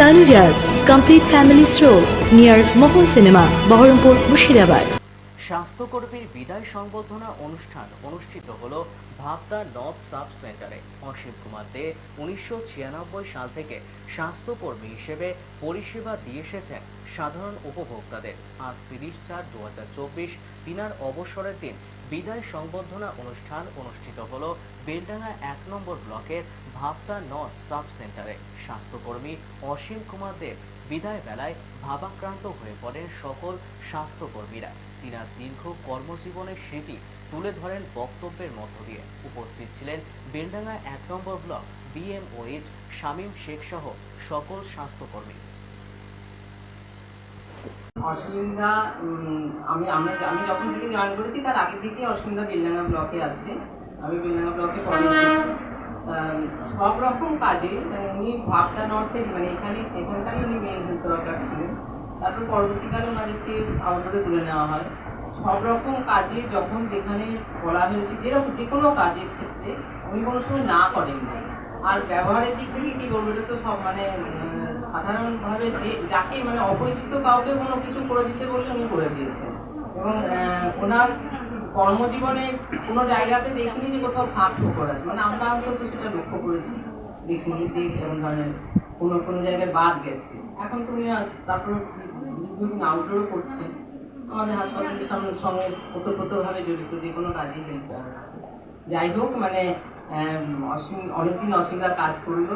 Tanuja's complete family store near Mohan cinema Baharampur Murshidabad স্বাস্থ্যকর্মীর বিদায় সংবর্ধনা অনুষ্ঠান অনুষ্ঠিত হল ভাবনা নর্থ সাব সেন্টারে। অসীম কুমার দে উনিশশো ছিয়ানব্বই সাল থেকে স্বাস্থ্যকর্মী হিসেবে পরিষেবা দিয়ে এসেছেন সাধারণ উপভোক্তাদের। আজ তিরিশ চার দু তিনার অবসরের দিন বিদায় সংবর্ধনা অনুষ্ঠান অনুষ্ঠিত হল বেলডাঙ্গা এক নম্বর ব্লকের ভাবনা নর্থ সাব সেন্টারে। স্বাস্থ্যকর্মী অসীম কুমার দেব বিদায় বেলায় ভাবাক্রান্ত হয়ে পড়েন সকল স্বাস্থ্যকর্মীরা। তিনার দীর্ঘ কর্মজীবনের স্মৃতি তুলে ধরেন বক্তব্যের মধ্য দিয়ে। উপস্থিত ছিলেন বেলডাঙ্গা এক নম্বর ব্লক বিএমওএইচ শামীম শেখ সহ সকল স্বাস্থ্যকর্মী। অসুবিধা আমি আমরা আমি যখন থেকে জয়েন করেছি, তার আগে থেকে অসুবিধা বেলডাঙ্গা ব্লকে আছে। আমি বেলডাঙ্গা ব্লকে সব রকম কাজে মানে উনি ভাবটা নর্থে মানে এখানে এখানকারই উনি মেন হেলথ ওয়ার্কার ছিলেন। তারপর পরবর্তীকালে ওনাদেরকে আউটডোরে তুলে নেওয়া হয়। সব রকম কাজে যখন যেখানে বলা হয়েছে, যেরকম যে কোনো কাজের ক্ষেত্রে উনি কোনো সময় না করেন আর ব্যবহারের দিক থেকে কি বলব, এটা তো সব মানে সাধারণভাবে যে যাকে মানে অপরিচিত কাউকে কোনো কিছু করে দিতে বললে উনি করে দিয়েছেন। এবং ওনার কর্মজীবনে কোনো জায়গাতে দেখিনি যে কোথাও ফাঁক ঠোকর আছে মানে আমরা অন্তত সেটা লক্ষ্য করেছি। দেখিনি যে এরকম ধরনের কোনো কোনো জায়গায় বাদ গেছে। এখন তুমি তারপর দীর্ঘদিন আউটডোরও করছেন। আমাদের হাসপাতালের সামনে সঙ্গে ওতপ্রোতভাবে জড়িত যে কোনো কাজেই হেল্প যাই হোক মানে অসীম অনেকদিন অসুবিধা কাজ করল।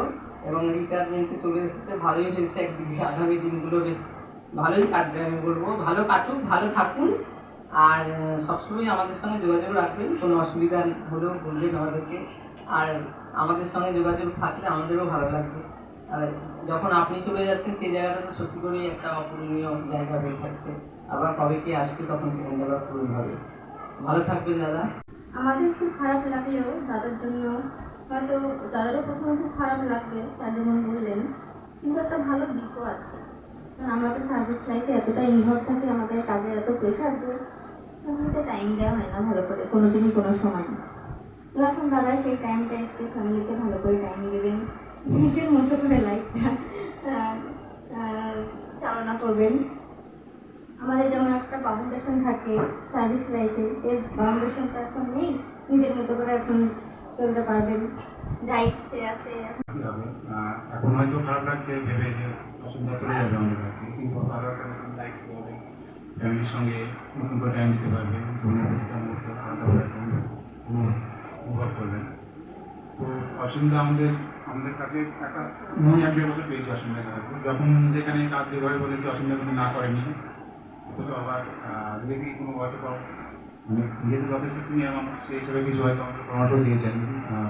এবং রিটায়ারমেন্টে চলে এসেছে। ভালোই হয়েছে একদিকে আগামী দিনগুলো বেশ ভালোই কাটবে আমি বলব। ভালো কাটুক, ভালো থাকুন। আর সবসময় আমাদের সঙ্গে যোগাযোগ রাখবেন। কোনো অসুবিধা হলেও বলবেন আমাদেরকে। আর আমাদের সঙ্গে যোগাযোগ থাকলে আমাদেরও ভালো লাগবে। আর যখন আপনি চলে যাচ্ছেন, সেই জায়গাটা তো সত্যি করেই একটা অপূরণীয় জায়গা হয়ে থাকছে। আবার কবে কি আসবে, তখন সেখান জায়গা পূরণ হবে। ভালো থাকবেন, দাদা। আমাদের খুব খারাপ লাগলেও দাদার জন্য হয়তো দাদারও প্রথমে খুব খারাপ লাগবে স্যার যেমন বললেন, কিন্তু একটা ভালো দিকও আছে। কারণ আমরা তো সার্ভিস লাইফে এতটা ইনভলভ থাকি, আমাদের কাজে এত প্রেশার যে ফ্যামিলিতে টাইম দেওয়া হয় না ভালো করে কোনো দিনই কোনো সময়। তো এখন দাদা সেই টাইমটা এসছে ফ্যামিলিতে ভালো করে টাইম দেবেন নিজের মতো করে লাইফটা চালনা করবেন। আমাদের যেমন একটা বাউন্ডেশন থাকে সার্ভিস লাইফে সেই বাউন্ডেশনটা এখন নেই, নিজের মতো করে এখন চলতে পারবেন। আছে। এখন হয়তো খারাপ লাগছে, ভেবে যে অসুবিধা চলে যাবে আমাদের কাছে কিন্তু আরও একটা নতুন লাইফ হবে ফ্যামিলির সঙ্গে নতুন করে টাইম দিতে পারবে। অনুভব করবেন তো অসুবিধা আমাদের আমাদের কাছে একটা উনি এক দেড় বছর পেয়েছি অসুবিধা যখন যেখানে কাজ যেভাবে বলেছি অসুবিধা কোনো না করেনি। অথচ আবার নিজে কোনো হয়তো মানে যেহেতু যথেষ্ট সিনিয়র মানুষ সেই হিসেবে কিছু হয়তো আমাকে পরামর্শ দিয়েছেন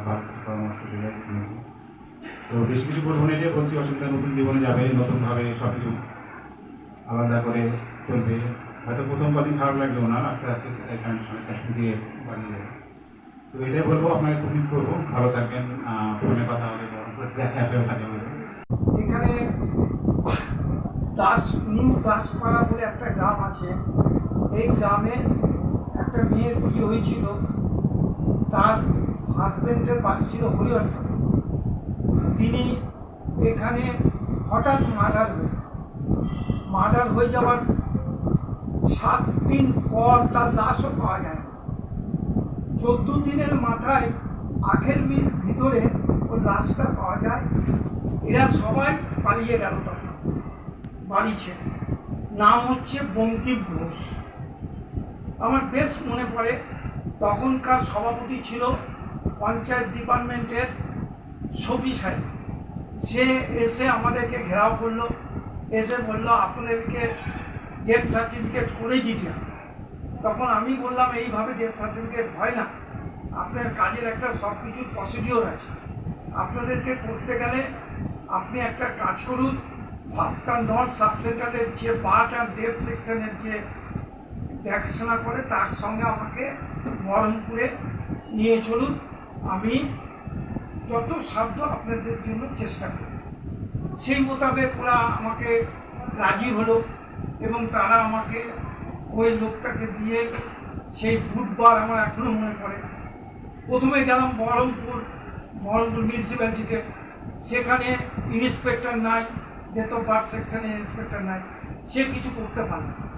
ভালো পরামর্শ দিয়ে তো বেশি কিছু বলব যে বলছি, অসুবিধা নতুন জীবনে যাবে, নতুনভাবে সব কিছু আলাদা করে চলবে। হয়তো প্রথম কদিন খারাপ লাগলেও না, আস্তে আস্তে সেটা ফ্যামিলির দিয়ে বানিয়ে যাবে তো এটাই বলব, আপনাকে খুব মিস করব। ভালো থাকবেন ফোনে কথা হবে অ্যাপেও কাজে হবে। এখানে দাস নিউ দাসপাড়া বলে একটা গ্রাম আছে। এই গ্রামে একটা মেয়ের বিয়ে হয়েছিল, তার হাজবেন্ডের বাড়ি ছিল হরিহরপুর তিনি এখানে হঠাৎ মার্ডার হয়ে মার্ডার হয়ে যাওয়ার সাত দিন পর তার লাশও পাওয়া যায় চোদ্দ দিনের মাথায় আখের মিল ভিতরে ওর লাশটা পাওয়া যায়। এরা সবাই পালিয়ে গেল তখন, বাড়ি ছেড়ে। নাম হচ্ছে বঙ্কিম ঘোষ। আমার বেশ মনে পড়ে। তখনকার সভাপতি ছিল পঞ্চায়েত ডিপার্টমেন্টের সবি সাহেব। সে এসে আমাদেরকে ঘেরাও করল, এসে বলল, আপনাদেরকে ডেথ সার্টিফিকেট করে দিতে তখন আমি বললাম, এইভাবে ডেথ সার্টিফিকেট হয় না। আপনার কাজের একটা সব কিছুর প্রসিডিওর আছে। আপনাদেরকে করতে গেলে আপনি একটা কাজ করুন। ভাবটা নর্থ সাব সেন্টারের যে বার্ট আর ডেথ সেকশনের যে দেখাশোনা করে তার সঙ্গে আমাকে বহরমপুরে নিয়ে চলুন। আমি যত সাধ্য আপনাদের জন্য চেষ্টা করি। সেই মোতাবেক ওরা আমাকে রাজি হলো এবং তারা আমাকে ওই লোকটাকে দিয়ে সেই বুধবার আমার এখনও মনে পড়ে। প্রথমে গেলাম বহরমপুর বহরমপুর মিউনিসিপ্যালিটিতে। সেখানে ইন্সপেক্টর নাই, ডেট বার্থ সেকশনে ইন্সপেক্টর নাই। সে কিছু করতে পারল না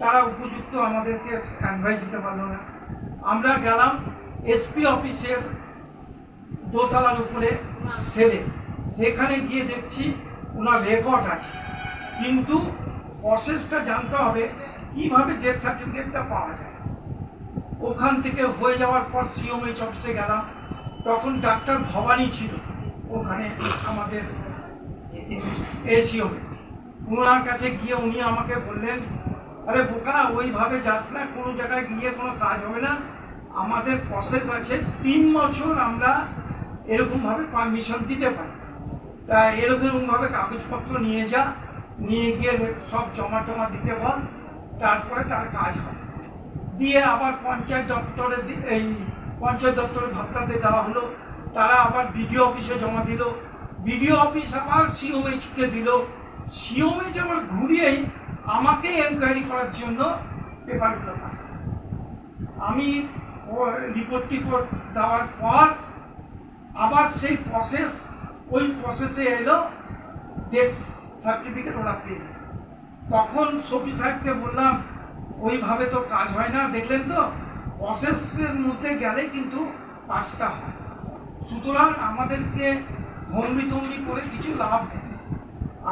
তারা উপযুক্ত আমাদেরকে অ্যাডভাইস দিতে পারল না। আমরা গেলাম এসপি অফিসের দোতলার উপরে সেলে সেখানে গিয়ে দেখছি ওনার রেকর্ড আছে। কিন্তু প্রসেসটা জানতে হবে কীভাবে ডেথ সার্টিফিকেটটা পাওয়া যায়। ওখান থেকে হয়ে যাওয়ার পর সিওমএইচ অফিসে গেলাম। তখন ডাক্তার ভবানী ছিল ওখানে আমাদের এসিও ওনার কাছে গিয়ে উনি আমাকে বললেন আরে বোকা, ওইভাবে যাস না, কোনো জায়গায় গিয়ে কোনো কাজ হবে না। আমাদের প্রসেস আছে, তিন বছর আমরা এরকমভাবে পারমিশন দিতে পারি। তা এরকমভাবে কাগজপত্র নিয়ে যা, নিয়ে গিয়ে সব জমা টমা দিতে বল, তারপরে তার কাজ হবে। দিয়ে আবার পঞ্চায়েত দপ্তরে এই পঞ্চায়েত দপ্তরে ভাবটাতে দেওয়া হলো। তারা আবার বিডিও অফিসে জমা দিল। বিডিও অফিস আবার সিওএইচকে দিল। সিওএইচ আবার ঘুরিয়েই আমাকে এনকোয়ারি করার জন্য পেপারগুলো পাঠায় আমি রিপোর্ট টিপোর্ট দেওয়ার পর আবার সেই প্রসেস ওই প্রসেসে এলো ডেথ সার্টিফিকেট ওরা পেয়ে। তখন সফি সাহেবকে বললাম, ওইভাবে তো কাজ হয় না, দেখলেন তো? প্রসেসের মধ্যে গেলে কিন্তু কাজটা হয়। সুতরাং আমাদেরকে হম্বি তম্বি করে কিছু লাভ নেই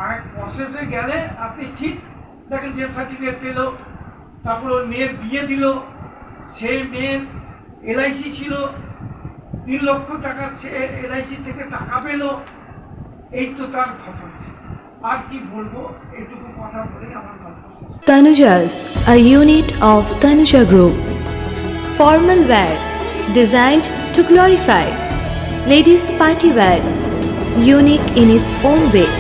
আর প্রসেসে গেলে আপনি ঠিক দেখেন যে সার্টিফিকেট পেল তারপর ওর মেয়ের বিয়ে দিল সেই মেয়ের এলআইসি ছিল তিন লক্ষ টাকা সে এলআইসি থেকে টাকা পেল এই তো তার ঘটনা আর কি বলব এইটুকু কথা বলেই আমার Tanujas, a unit of Tanuja Group. Formal wear designed to glorify. Ladies party wear, unique in its own way.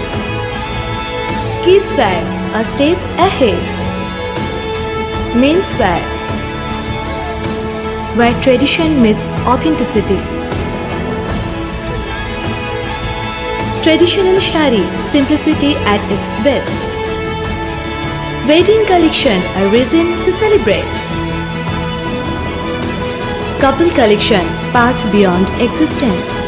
Kids wear, a step ahead. Men's wear, where tradition meets authenticity. Traditional shari, simplicity at its best. Wedding collection, a reason to celebrate. Couple collection, path beyond existence.